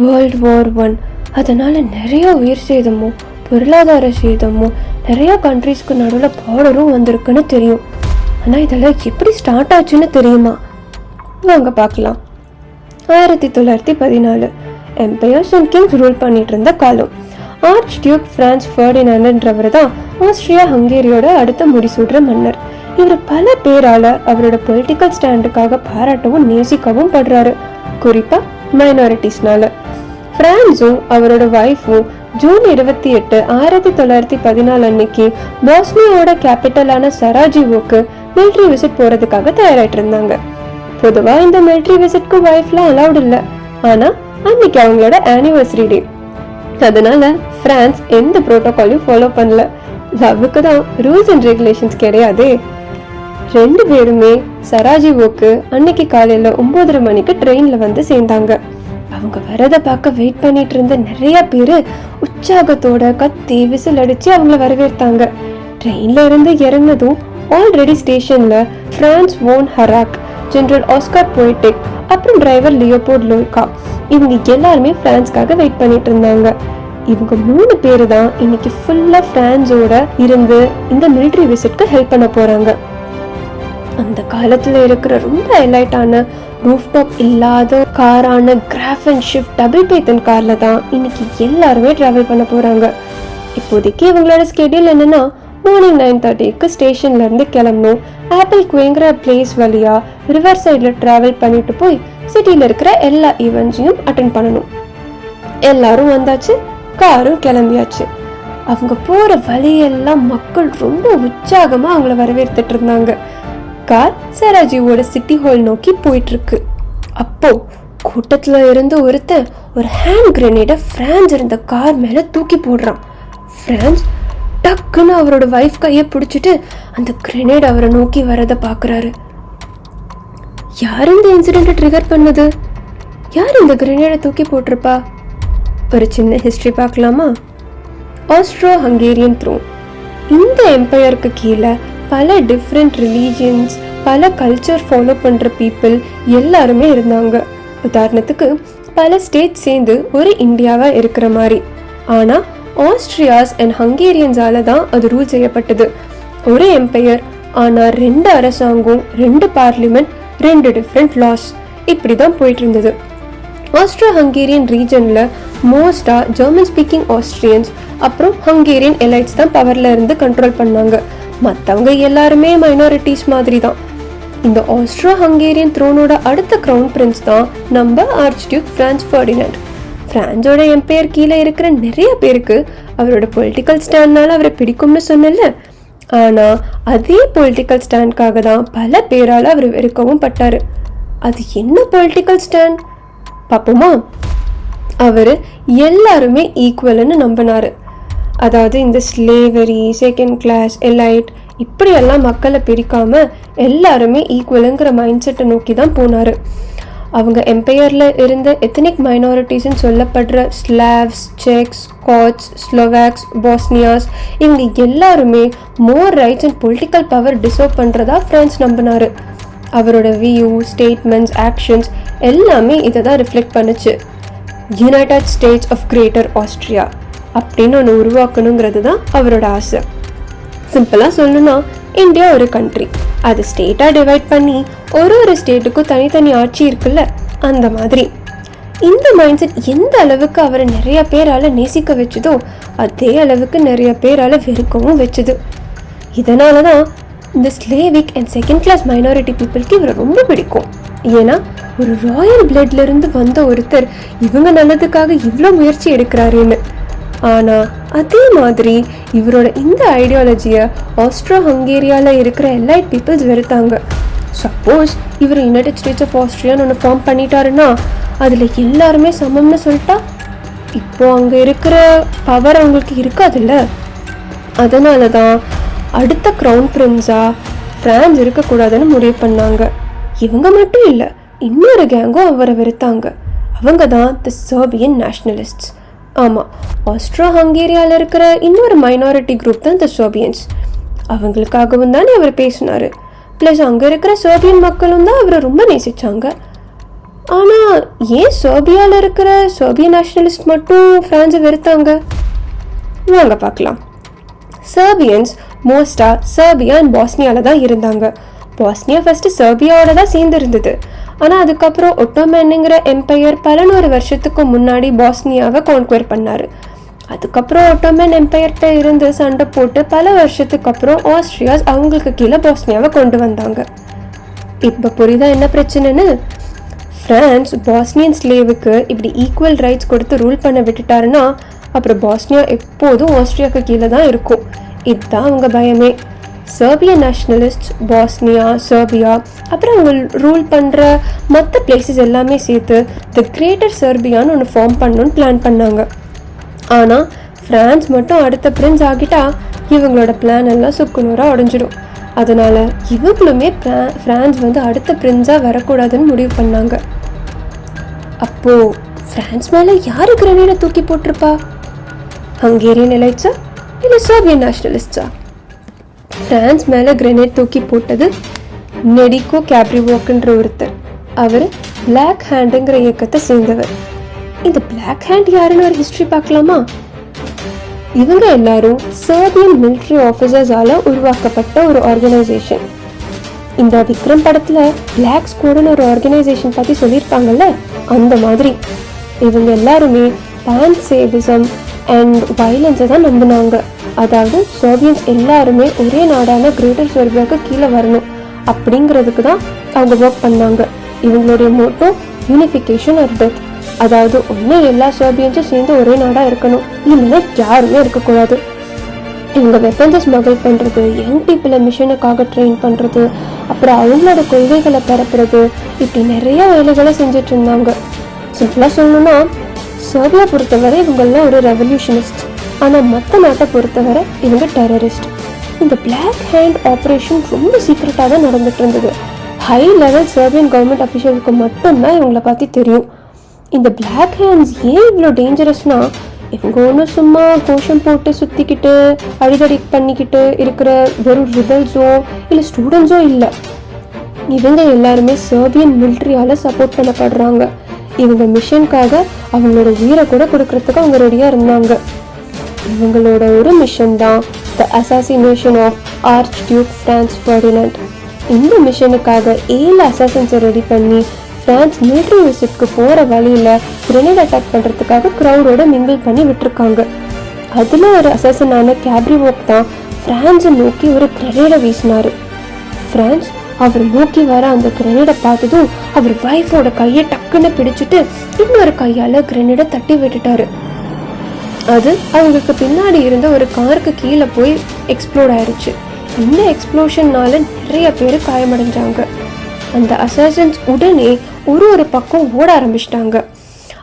World war one அதனால் நிறைய உயிர் சேதமும் பொருளாதார சேதமும் நிறைய கண்ட்ரீஸ்க்கு நடுவில் பார்டரும் வந்திருக்குன்னு தெரியும். ஆனால் இதெல்லாம் எப்படி ஸ்டார்ட் ஆச்சுன்னு தெரியுமா? வாங்க பார்க்கலாம். ஆயிரத்தி தொள்ளாயிரத்தி பதினாலு. எம்பையர்ஸ் அண்ட் கிங்ஸ் ரூல் பண்ணிட்டு இருந்த காலம். ஆர்ச் டியூக் பிரான்ஸ் ஃபர்டினாண்டன்றவர் தான் ஆஸ்திரியா ஹங்கேரியோட அடுத்த முடிசூடுற மன்னர். இவர் பல பேரால அவரோட பொலிட்டிக்கல் ஸ்டாண்டுக்காக பாராட்டவும் நேசிக்கவும் படுறாரு. குறிப்பா மைனாரிட்டிஸ்னால பிரான்ஸும் அவரோட ஒய்ஃபும் ஜூன் இருபத்தி எட்டு ஆயிரத்தி தொள்ளாயிரத்தி பதினாலு அன்னைக்கு பாஸ்னியாவோட கேபிட்டலான சராஜிவோக்கு மிலிட்ரி விசிட் போறதுக்காக தயாராயிட்டு இருந்தாங்க பொதுவா இந்த மிலிட்ரி விசிட்க்கு ஒய்ஃப்லாம் அலௌட் இல்லை. ஆனா அன்னைக்கு அவங்களோட ஆனிவர்சரி டே அதனால பிரான்ஸ் எந்த ப்ரோட்டோகாலையும் ஃபாலோ பண்ணல. லவ்வுக்கு தான் ரூல்ஸ் அண்ட் ரெகுலேஷன்ஸ் கிடையாதே. ரெண்டு பேருமே சராஜிவோக்கு அன்னைக்கு காலையில ஒன்பதரை மணிக்கு ட்ரெயின்ல வந்து சேர்ந்தாங்க. அவங்க வரத பார்க்க வெயிட் பண்ணிட்டு இருந்த நிறைய பேரு உற்சாகத்தோட கத்தி விசில் அடிச்சு அவங்கள வரவேற்றாங்க. ட்ரெயின்ல இருந்து இறங்கினதும் ஆல்ரெடி ஸ்டேஷன்ல Franz von Harrach general Oskar Potiorek அப்புறம் டிரைவர் லியோபோர்ட் லோய்கா இவங்க எல்லாருமே பிரான்ஸ்க்காக வெயிட் பண்ணிட்டு இருந்தாங்க இவங்க மூணு பேர் தான் இன்னைக்கு ஃபுல்லா பிரான்ஸோட இருந்து இந்த மிலிட்ரி விசிட்க்கு ஹெல்ப் பண்ண போறாங்க. அந்த காலத்துல இருக்கிற ரொம்ப ஹைலைட்டான ரூஃப்டாப் இல்லாத காரான கிராஃப் அண்ட் ஷிஃப்ட் டபுள் பேத்தன் காரில் தான் இன்னைக்கு எல்லாருமே ட்ராவல் பண்ண போகிறாங்க இப்போதைக்கு இவங்களோட ஸ்கெடியூல் என்னென்னா மார்னிங் நைன் தேர்ட்டிக்கு ஸ்டேஷன்லேருந்து கிளம்பணும். ஆப்பிள் குவேங்கிற பிளேஸ் வழியா ரிவர் சைடில் ட்ராவல் பண்ணிட்டு போய் சிட்டியில் இருக்கிற எல்லா ஈவெண்ட்ஸையும் அட்டன் பண்ணணும். எல்லாரும் வந்தாச்சு காரும் கிளம்பியாச்சு. அவங்க போகிற வழியெல்லாம் மக்கள் ரொம்ப உற்சாகமாக அவங்கள வரவேற்றுட்டு இருந்தாங்க. கார் சராஜிவோட சிட்டி ஹால் நோக்கி போயிட்டு இருக்கு அப்போ கூட்டத்துல இருந்த ஒருத்தன் ஒரு ஹேண்ட் கிரனேட பிரான்ஸ் இருந்த கார் மேல தூக்கி போடுறான். பிரான்ஸ் டக்குன்னு அவரோட வைஃப் கையை பிடிச்சிட்டு அந்த கிரனேட் அவரை நோக்கி வரதை பாக்குறாரு. யார் இந்த இன்சிடென்ட்டை ட்ரிகர் பண்ணது? யார் இந்த கிரனேடை தூக்கி போட்டிருப்பா? ஒரு சின்ன ஹிஸ்டரி பார்க்கலாமா? ஆஸ்ட்ரோ ஹங்கேரியன் த்ரோன் இந்த எம்பையருக்கு கீழே பல டிஃப்ரெண்ட் ரிலீஜியன்ஸ் பல கல்ச்சர் ஃபாலோ பண்ணுற பீப்புள் எல்லாருமே இருந்தாங்க. உதாரணத்துக்கு பல ஸ்டேட் சேர்ந்து ஒரு இந்தியாவாக இருக்கிற மாதிரி. ஆனால் ஆஸ்ட்ரியாஸ் அண்ட் ஹங்கேரியன்ஸால தான் அது ரூல் செய்யப்பட்டது. ஒரு எம்பையர் ஆனால் ரெண்டு அரசாங்கம் ரெண்டு பார்லிமெண்ட் ரெண்டு டிஃப்ரெண்ட் லாஸ் இப்படி தான் போயிட்டு இருந்தது. ஆஸ்ட்ரோ ஹங்கேரியன் ரீஜனில் மோஸ்ட்டாக ஜெர்மன் ஸ்பீக்கிங் ஆஸ்ட்ரியன்ஸ் அப்புறம் ஹங்கேரியன் எலைட்ஸ் தான் பவரில் இருந்து கண்ட்ரோல் பண்ணாங்க. மற்றவங்க எல்லாருமே மைனாரிட்டிஸ் மாதிரி தான் இந்த ஆஸ்ட்ரோ ஹங்கேரியன் த்ரோனோட அடுத்த க்ரௌன் பிரின்ஸ் தான் நம்ம ஆர்ச் டியூக் பிரான்ஸ் ஃபர்டினண்ட் பிரான்ஸோட எம்பையர் கீழே இருக்கிற நிறைய பேருக்கு அவரோட பொலிட்டிக்கல் ஸ்டாண்ட்னால அவரை பிடிக்கும்னு சொன்னல ஆனால் அதே பொலிட்டிக்கல் ஸ்டாண்ட்காக தான் பல பேரால் அவர் வெறுக்கவும் பட்டார். அது என்ன பொலிட்டிக்கல் ஸ்டாண்ட் பார்ப்போமா அவர் எல்லாருமே ஈக்குவல்னு நம்பினார். அதாவது இந்த ஸ்லேவரி செகண்ட் கிளாஸ் எலைட் இப்படியெல்லாம் மக்களை பிரிக்காமல் எல்லாருமே ஈக்குவலுங்கிற மைண்ட் செட்டை நோக்கி தான் போனார். அவங்க எம்பையரில் இருந்த எத்தனிக் மைனாரிட்டிஸ்ன்னு சொல்லப்படுற Slavs Czechs Scots Slovaks Bosnians இவங்க எல்லாருமே more rights and political power deserve பண்ணுறதா ஃப்ரான்ஸ் நம்பினார். அவரோட வியூ ஸ்டேட்மெண்ட்ஸ் ஆக்ஷன்ஸ் எல்லாமே இதை தான் ரிஃப்ளெக்ட் பண்ணுச்சு. United States of Greater Austria அப்படின்னு ஒன்று உருவாக்கணுங்கிறது தான் அவரோட ஆசை. சிம்பிளாக சொல்லணும்னா இந்தியா ஒரு கண்ட்ரி அது ஸ்டேட்டாக டிவைட் பண்ணி ஒரு ஒரு ஸ்டேட்டுக்கும் தனித்தனி ஆட்சி இருக்குல்ல அந்த மாதிரி. இந்த மைண்ட் செட் எந்த அளவுக்கு அவரை நிறைய பேரால் நேசிக்க வச்சுதோ அதே அளவுக்கு நிறைய பேரால் வெறுக்கவும் வச்சுது. இதனால தான் இந்த Slavic and second class minority பீப்புளுக்கு இவரை ரொம்ப பிடிக்கும். ஏன்னா ஒரு ராயல் பிளட்லேருந்து வந்த ஒருத்தர் இவங்க நல்லதுக்காக இவ்வளோ முயற்சி எடுக்கிறாருன்னு. ஆனால் அதே மாதிரி இவரோட இந்த ஐடியாலஜியை ஆஸ்ட்ரோ ஹங்கேரியாவில் இருக்கிற எலைட் பீப்புள்ஸ் வெறுத்தாங்க. சப்போஸ் இவர் யுனைடெட் ஸ்டேட்ஸ் ஆஃப் ஆஸ்ட்ரியான்னு ஒன்று ஃபார்ம் பண்ணிட்டாருன்னா அதில் எல்லாருமே சமம்னு சொல்லிட்டா இப்போ அங்கே இருக்கிற பவர் அவங்களுக்கு இருக்காதுல்ல. அதனால தான் அடுத்த க்ரௌன் பிரின்ஸாக ஃப்ரான்ஸ் இருக்கக்கூடாதுன்னு முடிவு பண்ணாங்க. இவங்க மட்டும் இல்லை இன்னொரு கேங்கும் அவரை வெறுத்தாங்க. அவங்க தான் தி சர்பியன் நேஷ்னலிஸ்ட்ஸ் ஆமாம் ஆஸ்ட்ரோ ஹங்கேரியாவில் இருக்கிற இன்னொரு மைனாரிட்டி குரூப் தான் இந்த சோபியன்ஸ் அவங்களுக்காகவும் தானே அவர் பேசினார். ப்ளஸ் அங்கே இருக்கிற சோபியன் மக்களும் தான் அவரை ரொம்ப நேசித்தாங்க ஆனால் ஏன் சோபியாவில் இருக்கிற சோபிய நேஷனலிஸ்ட் மட்டும் ஃப்ரான்ஸை வெறுத்தாங்க? வாங்க பார்க்கலாம். சர்பியன்ஸ் மோஸ்டாக சர்பியா அண்ட் பாஸ்னியால தான் இருந்தாங்க. பாஸ்னியா ஃபஸ்ட்டு சர்பியாவோட தான் சேர்ந்துருந்தது. ஆனால் அதுக்கப்புறம் ஒட்டோமேனுங்கிற எம்பையர் பல நூறு வருஷத்துக்கு முன்னாடி பாஸ்னியாவை கான்குவர் பண்ணார். அதுக்கப்புறம் ஒட்டோமேன் எம்பையர்கிட்ட இருந்து சண்டை போட்டு பல வருஷத்துக்கு அப்புறம் ஆஸ்ட்ரியாஸ் அவங்களுக்கு கீழே பாஸ்னியாவை கொண்டு வந்தாங்க. இப்போ புரியுதா என்ன பிரச்சனைன்னு? ஃப்ரான்ஸ் பாஸ்னியன் ஸ்லேவுக்கு இப்படி ஈக்குவல் ரைட்ஸ் கொடுத்து ரூல் பண்ண விட்டுட்டாருன்னா அப்புறம் பாஸ்னியா எப்போதும் ஆஸ்திரியாவுக்கு கீழே தான் இருக்கும். இதுதான் அவங்க பயமே. சர்பிய நேஷ்னலிஸ்ட் பாஸ்னியா சர்பியா அப்புறம் அவங்க ரூல் பண்ணுற மற்ற பிளேசஸ் எல்லாமே சேர்த்து த கிரேட்டர் சர்பியான்னு ஒன்று ஃபார்ம் பண்ணணும்னு பிளான் பண்ணாங்க. ஆனால் ஃப்ரான்ஸ் மட்டும் அடுத்த பிரின்ஸ் ஆகிட்டா இவங்களோட பிளான் எல்லாம் சுக்குநூறாக உடஞ்சிடும். அதனால் இவங்களுமே ஃப்ரான்ஸ் வந்து அடுத்த பிரின்ஸாக வரக்கூடாதுன்னு முடிவு பண்ணாங்க. அப்போ ஃப்ரான்ஸ் மேலே யார் கிரனேடை தூக்கி போட்டிருப்பா? ஹங்கேரியன் எலைட்ஸா இல்லை சோவியன் நேஷனலிஸ்டா பிரான்ஸ் மேலே கிரனேட் தூக்கி போட்டது நெடிகோ கேப்ரிவோக்குன்ற ஒருத்தர். அவர் பிளாக் ஹேண்டுங்கிற இயக்கத்தை சேர்ந்தவர். இந்த பிளாக் ஹேண்ட் யாருன்னு ஒரு ஹிஸ்ட்ரி பார்க்கலாமா? இவங்க எல்லாரும் சர்பியன் மிலிட்ரி ஆஃபீஸர்ஸால் உருவாக்கப்பட்ட ஒரு ஆர்கனைசேஷன் இந்த விக்ரம் படத்துல பிளாக் ஸ்குவாடுன்னு ஒரு ஆர்கனைசேஷன் பத்தி சொல்லியிருப்பாங்கல்ல? அந்த மாதிரி. இவங்க எல்லாருமே பேன் சேவிசம் அண்ட் வயலன்ஸை தான் நம்பினாங்க. அதாவது சோவியன்ஸ் எல்லாருமே ஒரே நாடான கிரேட்டர் சர்பியாவுக்கு கீழே வரணும். அப்படிங்கிறதுக்கு தான் அவங்க ஒர்க் பண்ணாங்க. இவங்களுடைய மோட்டோ யூனிஃபிகேஷன் ஆர் டெத் அதாவது ஒன்று எல்லா சோபியன்ஸும் சேர்ந்து ஒரே நாடாக இருக்கணும். இல்லைன்னா யாருமே இருக்கக்கூடாது. இவங்க வெப்பன்ஸை ஸ்மகிள் பண்ணுறது யங் பீப்புளை மிஷனுக்காக ட்ரெயின் பண்ணுறது அப்புறம் அவங்களோட கொள்கைகளை பரப்புறது இப்படி நிறைய வேலைகளை செஞ்சுட்டு இருந்தாங்க. சிம்பிளாக சொல்லணும்னா சர்பியா பொறுத்தவரை இவங்கெல்லாம் ஒரு ரெவல்யூஷனிஸ்ட் ஆனால் மற்ற நாட்டை பொறுத்தவரை இவங்க டெரரிஸ்ட் இந்த பிளாக் ஹேண்ட் ஆப்ரேஷன் ரொம்ப சீக்ரெட்டாக தான் நடந்துட்டு இருந்தது. ஹை லெவல் சர்பியன் கவர்மெண்ட் அஃபிஷியலுக்கு மட்டும்தான் இவங்கள பற்றி தெரியும். இந்த பிளாக் ஹேண்ட்ஸ் ஏன் இவ்வளோ டேஞ்சரஸ்னா இவங்க ஒன்றும் சும்மா கோஷம் போட்டு சுற்றிக்கிட்டு அடிதடி பண்ணிக்கிட்டு இருக்கிற வெறும் ரிபல்ஸோ இல்லை ஸ்டூடெண்ட்ஸோ இல்லை. இவங்க எல்லாருமே சர்பியன் மிலிட்ரியால் சப்போர்ட் பண்ணப்படுறாங்க. இவங்க மிஷனுக்காக அவங்களோட உயிரை கூட கொடுக்கறதுக்கு அவங்க ரெடியாக இருந்தாங்க. இவங்களோட ஒரு மிஷன் தான் the assassination of archduke Franz Ferdinand இந்த மிஷனுக்காக ஏழு அசாசன்ஸை ரெடி பண்ணி ஃப்ரான்ஸ் மிலிட்ரி விசிட்க்கு போகிற வழியில் கிரனேட் அட்டாக் பண்ணுறதுக்காக க்ரௌடோட மிங்கிள் பண்ணி விட்டுருக்காங்க. அதில் ஒரு அசாசனான கேப்ரிவோக் தான் ஃப்ரான்ஸை நோக்கி ஒரு கிரனேடை வீசினாரு. ஃப்ரான்ஸ் அவர் நோக்கி வர அந்த கிரனேடை பார்த்ததும் அவர் வைஃபோட கையை டக்குன்னு பிடிச்சிட்டு இன்னொரு கையால கிரனேடை தட்டி விட்டுட்டாரு. அது அவங்களுக்கு பின்னாடி இருந்த ஒரு காருக்கு கீழே போய் எக்ஸ்ப்ளோட் ஆயிடுச்சு இந்த எக்ஸ்ப்ளோஷன்னால நிறைய பேர் காயமடைஞ்சாங்க. அந்த அசாசன்ஸ் உடனே ஒரு ஒரு பக்கம் ஓட ஆரம்பிச்சிட்டாங்க.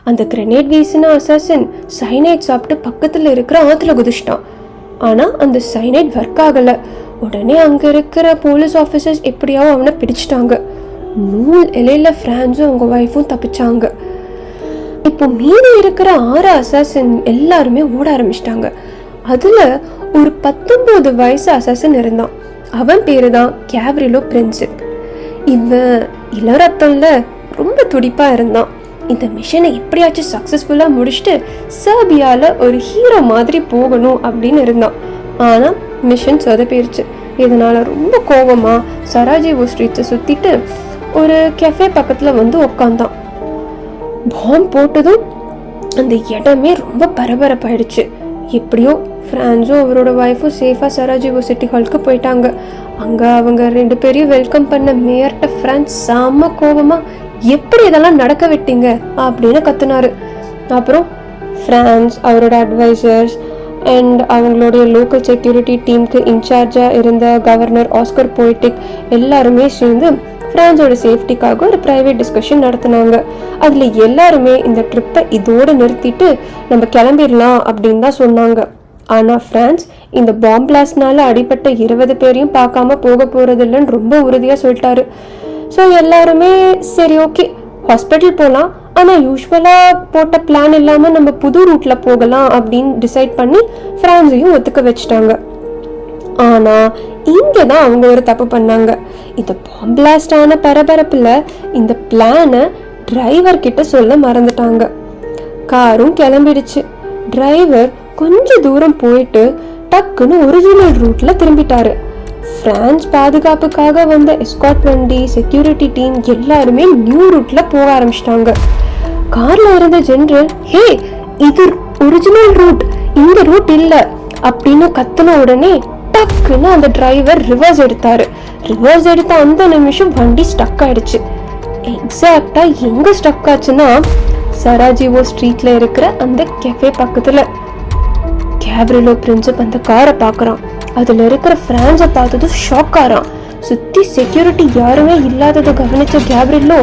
அந்த கிரெனேட் வீசின அசாசன் சைனைட் சாப்பிட்டு பக்கத்தில் இருக்கிற ஆற்றுல குதிச்சிட்டான். ஆனால் அந்த சைனைட் ஒர்க் ஆகலை. உடனே அங்கே இருக்கிற போலீஸ் ஆஃபீஸர்ஸ் எப்படியாவும் அவனை பிடிச்சிட்டாங்க. நூல் இலையில ஃப்ரான்ஸும் அவங்க ஒய்ஃபும் தப்பிச்சாங்க. இப்போ மீதி இருக்கிற ஆறு அசாசன் எல்லாருமே ஓட ஆரம்பிச்சிட்டாங்க. அதுல ஒரு பத்தொன்பது வயசு அசாசன் இருந்தான். அவன் பேரு தான் கேப்ரிலோ பிரின்சிப் இவன் இளரத்தம்ல ரொம்ப துடிப்பா இருந்தான். இந்த மிஷனை எப்படியாச்சும் சக்ஸஸ்ஃபுல்லாக முடிச்சுட்டு சர்பியால ஒரு ஹீரோ மாதிரி போகணும் அப்படின்னு இருந்தான். ஆனால் மிஷின் சொதப்பிருச்சு. இதனால் ரொம்ப கோபமாக சராஜிவோ ஸ்ட்ரீட்ஸை சுற்றிட்டு ஒரு கெஃபே பக்கத்தில் வந்து உக்காந்தான். பாம் போட்டதும் அந்த இடமே ரொம்ப பரபரப்பாயிடுச்சு. எப்படியோ ஃப்ரான்ஸும் அவரோட ஒய்ஃபும் சேஃபாக சராஜிவோ சிட்டி ஹாலுக்கு போயிட்டாங்க. அங்கே அவங்க ரெண்டு பேரையும் வெல்கம் பண்ண மேயர்ட்ட ஃப்ரான்ஸ் செம்ம கோபமாக எப்படி இதெல்லாம் நடக்க விட்டீங்க? அப்படின்னு கத்துனாரு. அப்புறம் ஃப்ரான்ஸ் அவரோட அட்வைசர்ஸ் அண்ட் அவங்களுடைய லோக்கல் செக்யூரிட்டி டீமுக்கு இன்சார்ஜாக இருந்த கவர்னர் ஆஸ்கர் போய்டிக் எல்லாருமே சேர்ந்து ஃப்ரான்ஸோட சேஃப்டிக்காக ஒரு ப்ரைவேட் டிஸ்கஷன் நடத்தினாங்க. அதில் எல்லாருமே இந்த ட்ரிப்பை இதோடு நிறுத்திட்டு நம்ம கிளம்பிடலாம் அப்படின்னு தான் சொன்னாங்க. ஆனால் ஃப்ரான்ஸ் இந்த பாம் பிளாஸ்ட்னால அடிபட்ட இருபது பேரையும் பார்க்காம போக போகிறதில்லன்னு ரொம்ப உறுதியாக சொல்லிட்டாரு. ஸோ எல்லாருமே சரி ஓகே ஹாஸ்பிட்டல் போகலாம் ஆனால் யூஸ்வலாக போட்ட பிளான் இல்லாமல் நம்ம புது ரூட்டில் போகலாம் அப்படின்னு டிசைட் பண்ணி ஃப்ரான்ஸையும் ஒத்துக்க வச்சுட்டாங்க. ஆனால் இங்கே தான் அவங்க ஒரு தப்பு பண்ணாங்க. இந்த பாம் பரபரப்பில் ஆன இந்த பிளானை டிரைவர் கிட்ட சொல்ல மறந்துட்டாங்க. காரும் கிளம்பிடுச்சு. டிரைவர் கொஞ்ச தூரம் போயிட்டு டக்குன்னு ஒரிஜினல் ரூட்டில் திரும்பிட்டாரு. பிரான்ஸ் பாதுகாப்புக்காக வந்த எஸ்காட் வண்டி செக்யூரிட்டி டீம் எல்லாருமே நியூ ரூட்டில் போக ஆரம்பிச்சிட்டாங்க. கார்ல இருந்த ஜென்ரல் ஹே இது ஒரிஜினல் ரூட் இந்த ரூட் இல்ல. அப்படின்னு கத்துன உடனே டக்குன்னு அந்த டிரைவர் ரிவர்ஸ் எடுத்தாரு. ரிவர்ஸ் எடுத்த அந்த நிமிஷம் வண்டி ஸ்டக் ஆயிடுச்சு. எக்ஸாக்டா எங்க ஸ்டக் ஆச்சுன்னா சராஜிவோ ஸ்ட்ரீட்ல இருக்கிற அந்த கெஃபே பக்கத்துல. கேப்ரிலோ பிரின்சிப் அந்த காரை பாக்குறான் அதுல இருக்கிற பிரான்ஸை பார்த்ததும் ஷாக் ஆறான். சுத்தி செக்யூரிட்டி யாருமே இல்லாததை கவனிச்ச கேப்ரிலோ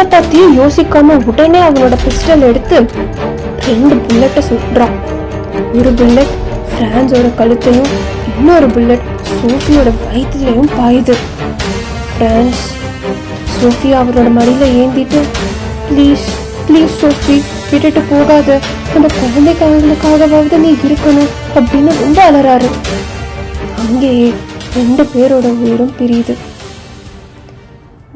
இதை யோசிக்காம உடனே அவனோட பிஸ்டல் எடுத்து ரெண்டு புல்லட்டை சுட்டுறான். ஒரு புல்லட் பிரான்ஸோட கழுத்தையும் இன்னொரு புல்லட் சோஃபியோட வயிற்றுலையும் பாயுது. பிரான்ஸ் சோஃபி அவரோட மடியில் ஏந்திட்டு ப்ளீஸ் ப்ளீஸ் சோஃபி விட்டுட்டு போகாத. நம்ம குழந்தைக்காரங்களுக்காகவாவது நீ இருக்கணும் அப்படின்னு ரொம்ப அலறாரு. அங்கேயே ரெண்டு பேரோட உயிரும் பிரியுது.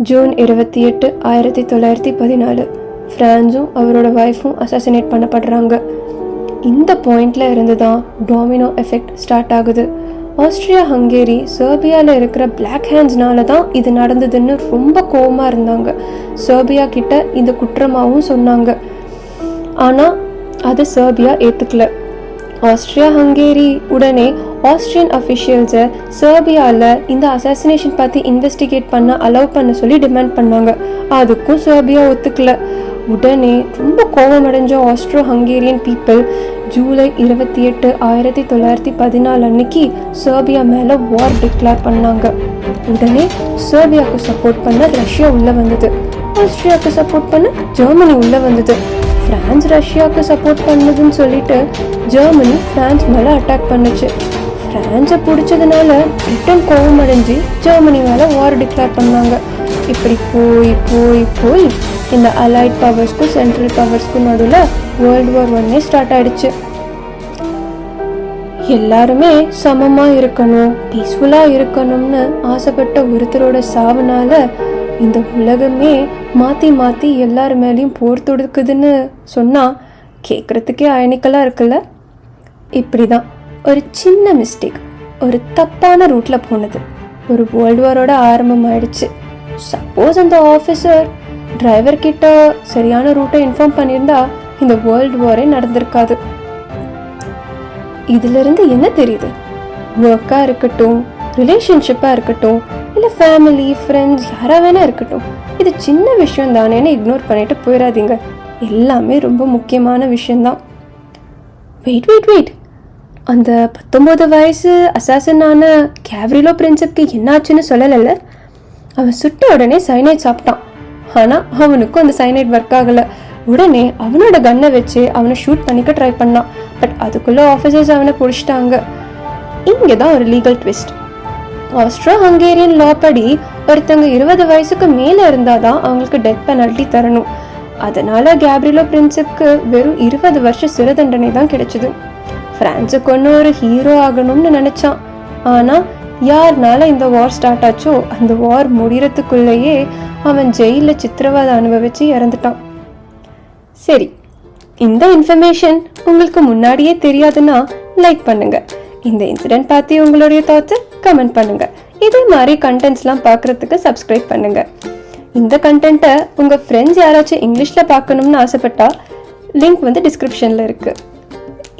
ஜூன் இருபத்தி எட்டு ஆயிரத்தி தொள்ளாயிரத்தி பதினாலு. ஃப்ரான்ஸும் அவரோட ஒய்ஃபும் அசாசினேட் பண்ணப்படுறாங்க. இந்த பாயிண்டில் இருந்து தான் டொமினோ எஃபெக்ட் ஸ்டார்ட் ஆகுது. ஆஸ்திரியா ஹங்கேரி சர்பியாவில் இருக்கிற பிளாக் ஹேண்ட்ஸ்னால தான் இது நடந்ததுன்னு ரொம்ப கோவமாக இருந்தாங்க. சர்பியா கிட்ட இந்த குற்றமாகவும் சொன்னாங்க. ஆனால் அது சர்பியா ஏற்றுக்கல ஆஸ்திரியா ஹங்கேரி உடனே ஆஸ்திரியன் அஃபிஷியல்ஸை சர்பியாவில் இந்த அசாசினேஷன் பற்றி இன்வெஸ்டிகேட் பண்ண அலோவ் பண்ண சொல்லி டிமாண்ட் பண்ணாங்க. அதுக்கும் சர்பியா ஒத்துக்கல. உடனே ரொம்ப கோபமடைஞ்ச ஆஸ்ட்ரோ ஹங்கேரியன் பீப்புள் ஜூலை இருபத்தி எட்டு ஆயிரத்தி தொள்ளாயிரத்தி பதினாலு அன்னைக்கு சர்பியா மேலே வார் டிக்ளேர் பண்ணாங்க. உடனே சர்பியாவுக்கு சப்போர்ட் பண்ண ரஷ்யா உள்ளே வந்தது. ஆஸ்திரியாவுக்கு சப்போர்ட் பண்ண ஜெர்மனி உள்ளே வந்தது. ஃப்ரான்ஸ் ரஷ்யாவுக்கு சப்போர்ட் பண்ணதுன்னு சொல்லிட்டு ஜெர்மனி ஃப்ரான்ஸ் மேலே அட்டாக் பண்ணுச்சு. பிரான்ஸை பிடிச்சதுனால பிரிட்டன் கோவம் அடைஞ்சு ஜெர்மனி மேலே வார் டிக்ளேர் பண்ணாங்க. இப்படி போய் போய் போய் இந்த அலைட் பவர்ஸ்க்கும் சென்ட்ரல் பவர்ஸ்க்கும் நடுவில் வேர்ல்டு வார் ஒன்னே ஸ்டார்ட் ஆயிடுச்சு. எல்லாருமே சமமாக இருக்கணும் பீஸ்ஃபுல்லாக இருக்கணும்னு ஆசைப்பட்ட ஒருத்தரோட சாவுனால இந்த உலகமே மாற்றி மாற்றி எல்லார் மேலேயும் போர் தொடுக்குதுன்னு சொன்னால் கேட்குறதுக்கே அயனிக்கலா இருக்குல்ல? இப்படி தான் ஒரு சின்ன மிஸ்டேக் ஒரு தப்பான ரூட்டில் போனது. ஒரு வேர்ல்டு வாரோட ஆரம்பம் ஆயிடுச்சு சப்போஸ் அந்த ஆஃபீஸர் டிரைவர் கிட்ட சரியான ரூட்டை இன்ஃபார்ம் பண்ணியிருந்தா இந்த வேர்ல்டு வாரே நடந்திருக்காது. இதிலிருந்து என்ன தெரியுது? ஒர்க்காக இருக்கட்டும் ரிலேஷன்ஷிப்பாக இருக்கட்டும் இல்லை ஃபேமிலி ஃப்ரெண்ட்ஸ் யாராக வேணா இருக்கட்டும் இது சின்ன விஷயம் தானேன்னு இக்னோர் பண்ணிட்டு போயிடாதீங்க எல்லாமே ரொம்ப முக்கியமான விஷயம்தான். வெயிட் வெயிட் வெயிட் அந்த பத்தொம்போது வயசு அசாசன் ஆன கேவ்ரிலோ பிரின்சப்க்கு என்னாச்சுன்னு சொல்லலைல்ல? அவன் சுட்ட உடனே சைனைட் சாப்பிட்டான். ஆனால் அவனுக்கும் அந்த சைனைட் ஒர்க் ஆகலை. உடனே அவனோட கன்னை வச்சு அவனை ஷூட் பண்ணிக்க ட்ரை பண்ணான். பட் அதுக்குள்ளே ஆஃபீஸர்ஸ் அவனை பிடிச்சிட்டாங்க. இங்கே தான் ஒரு legal twist Austro Hungarian law படி ஒருத்தங்க இருபது வயசுக்கு மேலே இருந்தால் தான் அவங்களுக்கு டெத் பெனல்ட்டி தரணும். அதனால கேப்ரிலோ பிரின்சிப்க்கு வெறும் இருபது வருஷம் சிறை தண்டனை தான் கிடைச்சது. பிரான்ஸுக்கு ஒன்று ஒரு ஹீரோ ஆகணும்னு நினச்சான். ஆனால் யாருனால இந்த வார் ஸ்டார்ட் ஆச்சோ அந்த வார் முடிகிறதுக்குள்ளேயே அவன் ஜெயிலில் சித்திரவதை அனுபவிச்சு இறந்துட்டான். சரி இந்த இன்ஃபர்மேஷன் உங்களுக்கு முன்னாடியே தெரியாதுன்னா லைக் பண்ணுங்க. இந்த இன்சிடென்ட் பார்த்து உங்களுடைய தாட்ஸை கமெண்ட் பண்ணுங்க. இதே மாதிரி கண்டென்ட்ஸ்லாம் பார்க்கறதுக்கு சப்ஸ்கிரைப் பண்ணுங்க. இந்த கண்டென்ட்டை உங்கள் ஃப்ரெண்ட்ஸ் யாராச்சும் இங்கிலீஷில் பார்க்கணும்னு ஆசைப்பட்டா லிங்க் வந்து டிஸ்கிரிப்ஷனில் இருக்குது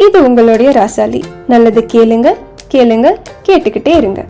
இது உங்களுடைய ராசாலி. நல்லது கேளுங்க கேளுங்க கேட்டுக்கிட்டே இருங்க.